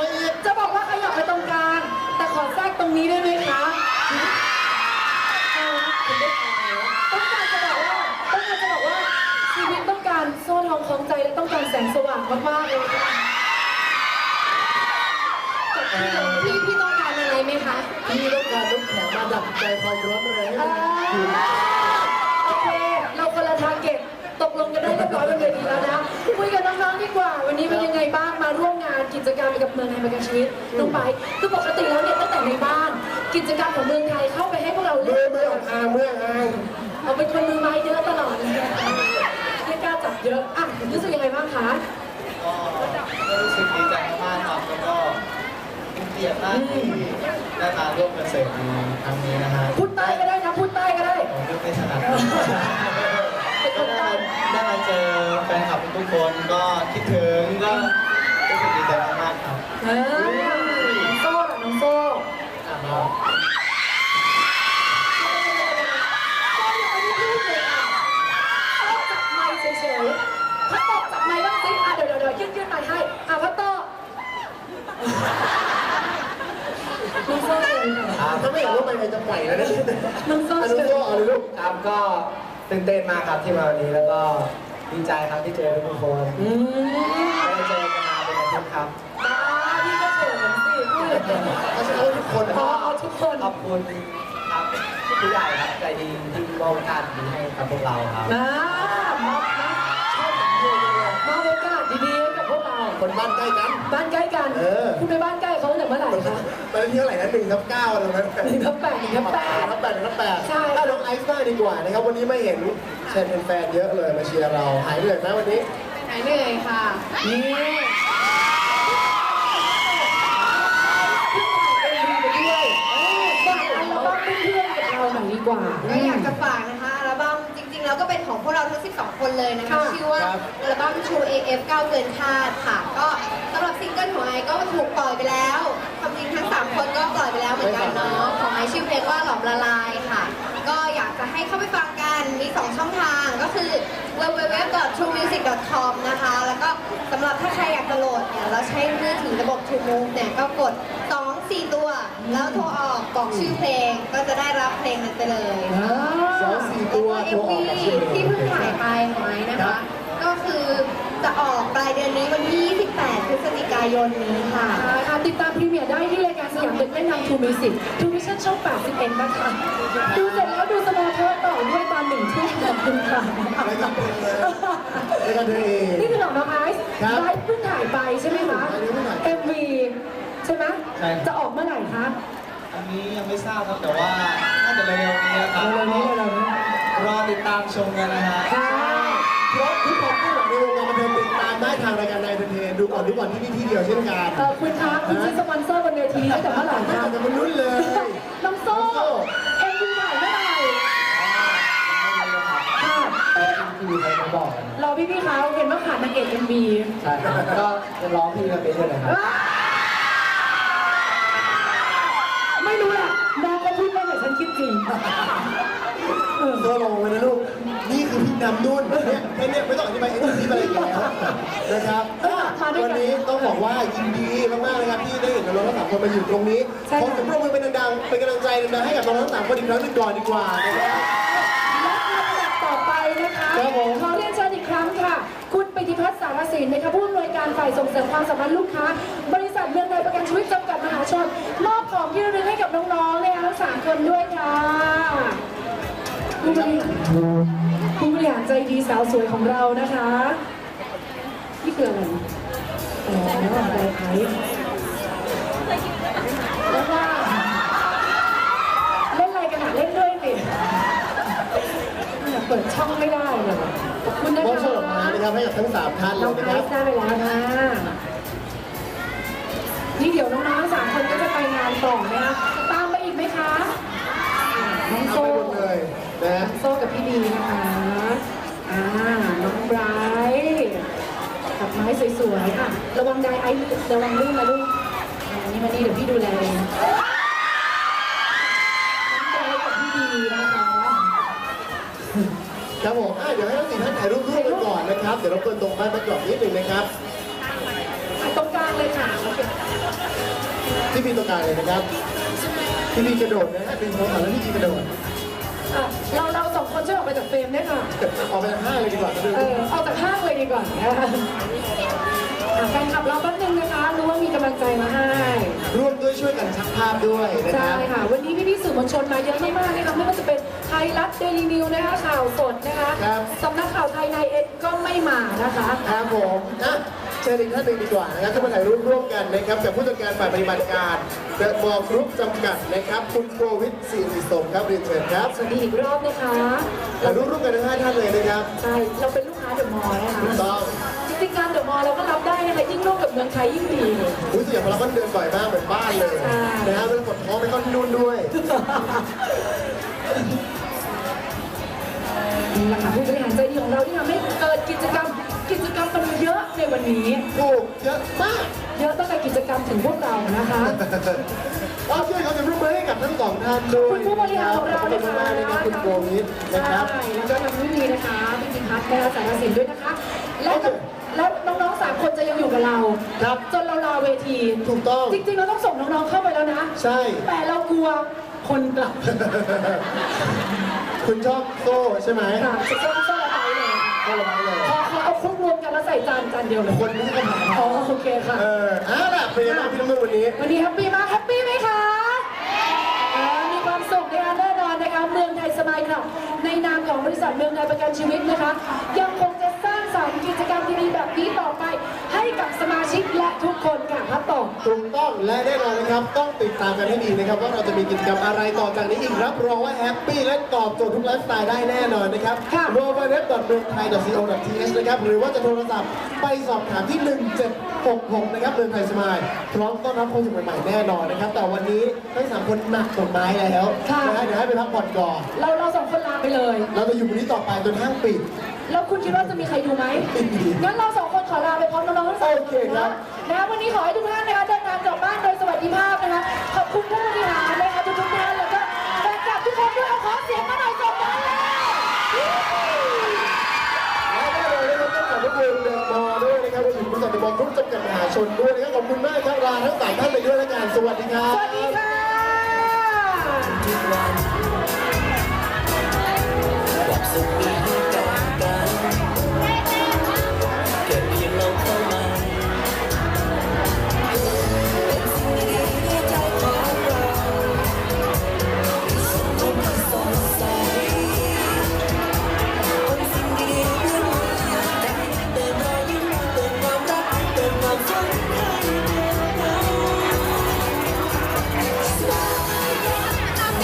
มาอีกจะบอกว่าขยับไปตรงกลาง แต่ขอแทรกตรงนี้ได้ไหมคะคุณได้ข่าวต้องการจะบอกว่าต้องการจะบอกว่าชีวิตต้องการโซ่ทองคล้องใจและต้องการแสงสว่างมากๆเลยค่ะพี่พี่ต้องการอะไรไหมคะ พี่ต้องการน้ำแข็งมาดับใจความร้อนแรงให้อ่ามันอยู่โอเค เราคนละทางเก็บตกลงกันได้เรียบร้อยบนเวทีแล้วนะ คุยกับน้องๆดีกว่า วันนี้เป็นยังไงบ้าง มาร่วมงานกิจกรรมกับเมืองไทยประกันชีวิตน้องไปคือปกติแล้วเนี่ยตั้งแต่ในบ้าน กิจกรรมของเมืองไทยเข้าไปให้พวกเราเมื่เล่อนเมื่ออ่างเมื่ออ่างเราเป็นคนมือไม้เยอะตลอดเลยไม่กล้าจับเยอะอะรู้สึกยังไงบ้างคะก็รู้สึกดีใจมากครับแล้วก็เป็นเกียรติมากที่ได้มาร่วมคอนเสิร์ตในครั้งนี้นะฮะพูดใต้ก็ได้นะพูดใต้ก็ได้ ผมไม่ถนัดเป็นคก็นได้ใต้มาได้มาเจอแฟนคลับทุกคนก็คิดถึงก็รู้สึกดีใจมากๆครับ เออน้องโซ่ล่ะน้องโซ่อะน้องโซ่ยังไม่ได้พูดเลยอะโซ่จับไมค์เฉยๆพัตโตะจับไมค์บ้างสิอะเดี๋ยวเดี๋ยวเดี๋ยวยื่นยื่นไมค์ให้อะพัตโตะน้องโซ่เชิญค่ะถ้าไม่อยากรู้ไปไหนจะปล่อยแล้วนะน้องโซ่อันเชินี้ญก็เอาเลยลูกครับก็ตื่นเต้นมากครับที่มาวันนี้แล้วก็ดีใจครับที่เจอทุกคนอืมไม่ได้เจอกันมาเป็นอาทิตย์ครับตาพี่ก็เขินสิ พูดเลยเขาใช้คำว่าทุกคนพอเอาทุกคน ขอบคุณครับผู้ใหญ่ครับใจดีที่มอบโอกาสดีให้กับพวกเราครับนะมอบนะชอบแบบนี้เลยมอบโอกาสดีๆให้กับพวกเรา คนบ้านใกล้กัน บ้านใกล้กันเออ คุณไปบ้านใกล้เขาตั้งแต่เมื่อไหร่คะตอนนี้เท่าไหร่นะหนึ่งทับเก้าอะไรนะหนึ่งทับแปดหนึ่งทับแปด ทับแปดทับแปดใช่ ถ้าน้องไอซ์บ้างดีกว่านะครับ วันนี้ไม่เห็นแชร์เป็นแฟนเยอะเลยมาเชียร์เรา หายเหนื่อยไหมวันนี้ หายเหนื่อยค่ะ นี่เพิ่งถ่ายเอ็มวีไปด้วยเออฝากอัลบั้มเพื่อนๆ กับเราหน่อยดีกว่า ก็อยากจะฝากนะคะอัลบั้มจริงๆ แล้วก็เป็นของพวกเราทั้ง 12 คนเลยนะคะ ค่ะ ชื่อว่าครับ อัลบั้ม True AF 9เกินคาดค่ะ ก็สำหรับซิงเกิลของไอก็ถูกปล่อยไปแล้วความจริงทั้ง 3 คนก็ปล่อยไปแล้วเหมือนกันเนาะของไอชื่อเพลงว่าหลอมละลายค่ะ ก็อยากจะให้เข้าไปฟังกันมี 2 ช่องทางก็คือ www.truemusic.com นะคะ แล้วก็สำหรับถ้าใครอยากจะโหลดเนี่ยแล้วใช้มือถือระบบ True Move เนี่ยก็กด2 4 ตัว แล้วโทรออกบอกชื่อเพลงก็จะได้รับเพลงนั้นไปเลยอ่าสองสี่ตัวแล้วตัวก็ ออก MV มาชื่อที่เพิ่งถ่ายไปของไม้นะครัคะ บ ก็คือจะออกปลายเดือนนี้วันที่ 28 พฤศจิกายนนี้ค่ะค่ะติดตามพรีเมียร์ได้ที่รายการสยามเด็กเล่นทางทูมิวสิกทูมิชั่นช่อง81นะคะดูเสร็จแล้วดูสมอลเทอร์ต่อด้วยตอนหนึ่งทุ่มขอบคุณค่ะรายการเพลงเลยรายการเพลงเอง นี่คือของน้องไอซ์ครับไลฟ์เพิ่งถ่ายไปใช่ไหมคะไลฟ์เพิ่งถ่าย MV ใช่ไหมใช่ครับ จะออกเมื่อไหร่คะอันนี้ยังไม่ทราบครับแต่ว่าน่าจะเร็วๆนี้นะครับเร็วๆนี้เร็วๆนี้รอติดตามชมกันนะฮะ ค่ะเพราะทุกความเคลื่อนไหวในวงการบันเทิงติดตามได้ทางรายการนายเทนดูก่อนดูก่อนที่นี่ที่เดียวเช่นกันเออคุณคะคุณซื้อสปอนเซอร์บนเวทีตั้งแต่เมื่อไหร่ไม่คะ ต่างจากมนุษย์เลย น้องโซ่น้องโซ่ MV ถ่ายเมื่อไหร่ค่ะพี่ใครมาบอกกันรอพี่ๆเขาเห็นว่าขาดนางเอก MV ใช่ครับก็จะร้องพี่กันไปด้วยนะครับ ไม่รู้แหละน้องเขาพูดว่าแต่ฉันคิดจริงเออตัวลงไปนะลูก นี่คือพี่นำนุ่นเนี่ยแค่เนี้ยไม่ต้องอธิบายเอ็กซ์ที่อะไรอีกแล้วนะครับอะวันนี้ต้องบอกว่ายินดีมากๆนะครับที่ได้เห็นน้องทั้งสามคนมาอยู่ตรงนี้ขอเสียงปรบมือเป็นดังๆเป็นกำลังใจดังๆให้กับน้องทั้งสามคนอีกครั้งหนึ่งก่อนดีกว่านะครับ และลำดับต่อไปนะคะครับผม ขอเรียนเชิญอีกครั้งค่ะ คุณปิติพัฒน์สารสินนะคะผู้อำนวยการฝ่ายส่งเสริมความสัมพันธ์ลูกค้า บริษัทเมืองไทยประกันชีวิตจำกัดมหาชนมอบของที่ระลึก คะทั้งสามคนด้วยค่ะผู้บริหารผู้บริหารใจดีสาวสวยของเรานะคะนี่คืออะไรอ๋ออะไรไอซ์แล้วว่าเล่นอะไรกันอะเล่นด้วยสิเปิดช่องไม่ได้เลยขอบคุณนะมอบคะช่อดอกไม้นะครับให้กับทั้งสามท่านเลน้อยงนะไอครับ ซ์ได้ไปแล้วนะนี่เดี๋ยวน้องๆสามคนก็จะไปงานต่อนะคะตามไปอีก ไหมคะน้องเอาโซ่ไปหมดเลยนะน้องโซ่กับพี่ดีนะคะอ่าน้องไบรท์กับไม้สวยๆอะระวังไดไอซ์ระวังลื่นนะลูกอันนี้มานี่เดี๋ยวพี่ดูแลเองน้องไบรท์กับพี่ดีนะคะครับผมอะเดี๋ยวให้ทั้งสี่ท่านถ่ายรูปร่วมกันก่อนนะครับ เดี๋ยวเราเปิดตรงบ้านประกอบนิดหนึ่งนะครับ อะตรงกลางเลยค่ะพี่พีตรงกลางเลยนะครับ พี่พีกระโดดนะฮะเป็นโทรศัพท์แล้วพี่พีกระโดดอะเราเราสองคนช่วยออกไปจากเฟรมได้ค่ะ ออกไปทางห้างเลยดีกว่าเออออกจากห้างเลยดีกว่านะคะอะแฟนคลับเราแป๊บนึงนะคะ รู้ว่ามีกำลังใจมาให้ ร่วมด้วยช่วยกันชักภาพด้วยนะคใช่รับ ค่ะ วันนี้พี่ๆสื่อมวลชนมาเยอะมากๆนะคะไม่ว่าจะเป็นไทยรัฐเดลีนิวนะคะข่าวสดนะคะครับ สำนักข่าวไทยในเอ็นก็ไม่มานะคะ ครับผมอะเชิญอีกท่านหนึ่งดีกว่านะครับขึ้นมาถ่ายรูปร่วมกันนะครับกับผู้จัดการฝ่ายปฏิบัติการเดอะมอลล์กรุ๊ปจำกัดนะครับ คุณโควิดสิริสมครับเรียนเชิญครับสวัสดีอีกรอบนะคะถ่ายรูปร่วมกันทั้งห้าท่านเลยนะครับใช่เราเป็นลูกค้าเดอะมอลล์นะคะถูกต้องจริงๆการเดอะมอลล์เราก็รับได้นะคะยิ่งร่วมกับเมืองไทยยิ่งดีอุ้ยส่วนใหญ่พอเราก็เดินบ่อยมากเหมือนบ้านเลยใช่นะฮะเรื่องกดท้องไม่ก็นู่นด้วยนี่แหละค่ะผู้บริหารใจดีของเราที่ทำให้เกิดกิจกรรม กิจกรรมมันเยอะในวันนี้ ถูกเยอะมากเยอะตั้งแต่กิจกรรมถึงพวกเรานะคะ เอาช่วยเขาจะร่วมมือให้กับทั้งสองท่านด้วยคุณผู้บริหารของเราขอบนะคุณคะมากๆนะครับคุณโควิดนะครับใช่แล้วก็ทางวิธีนะคะพี่จิพัฒน์นะคะสารสินด้วยนะคะ และโอเคแล้วน้องๆสามคนจะยังอยู่กับเราครับจนเราลาเวที ถูกต้อง จริงๆเราต้องส่งน้องๆเข้าไปแล้วนะ ใช่ แต่เรากลัวคนกลับ คุณชอบโซ่ใช่ไหมค่ะจะต้องโซ่ ไปเลยก็ระวังเลย พอเขาเอาคลุกรวมกันแล้วใส่จานจานเดียวเลยคนนี้ก็มาอ๋อโอเคค่ะ เออเอาล่ะเป็นยังไงบ้างพี่น้ำนุ่นวันนี้ วันนี้แฮปปี้มากแฮปปี้ไหมคะอ่ามีความสุขนะคะแน่นอนนะคะเมืองไทยสมัยค่ะในนามของบริษัทเมืองไทยประกันชีวิตนะคะ ยังคงจะ สร้างสรรค์กิจกรรมดีๆแบบนี้ต่อไป ให้กับสมาชิกและทุกคนค่ะพัดต่อถูกต้องและแน่นอนนะครับ ต้องติดตามกันให้ดีนะครับว่าเราจะมีกิจกรรมอะไรต่อจากนี้อีกรับรองว่าแฮปปี้และตอบโจทย์ทุกไลฟ์สไตล์ได้แน่นอนนะครับค่ะ w w w เมืองไทย co.th นะครับหรือว่าจะโทรศัพท์ไปสอบถามที่ 1766 นะครับเมืองไทยสมายพร้อมต้อนรับคนสมัยใหม่แน่นอนนะครับ แต่วันนี้ทั้งสามคนหนักดอกไม้แล้วค่ะนะฮะเดี๋ยวให้ไปพักผ่อนก่อนเราเราสองคนลาไปเลย เราจะอยู่วันนี้ต่อไปจนห้างปิด แล้วคุณคิดว่าจะมีใครดูไหมไม่มีงั้นเราสองคนขอลาไปพร้อมน้องๆทั้งสามโอเคครับนะวันนี้ขอให้ทุกท่านนะคะเดินทางกลับบ้านโดยสวัสดิภาพนะคะ ขอบคุณผู้บริหารนะคะทุกๆท่านแล้วก็แฟนคลับทุกคนด้วยเอาขอเสียงมาหน่อยส่งมาเลยและแน่นอนนะครับต้องขอบพระคุณเดอะมอลล์ด้วยนะครับรวมถึงบริษัทเดอะมอลล์กรุ๊ปจำกัดมหาชนด้วยนะครับขอบคุณมากครับลาทั้งสามท่านไปด้วยแล้วกันสวัสดีครับ สวัสดีค่ะความสุขมี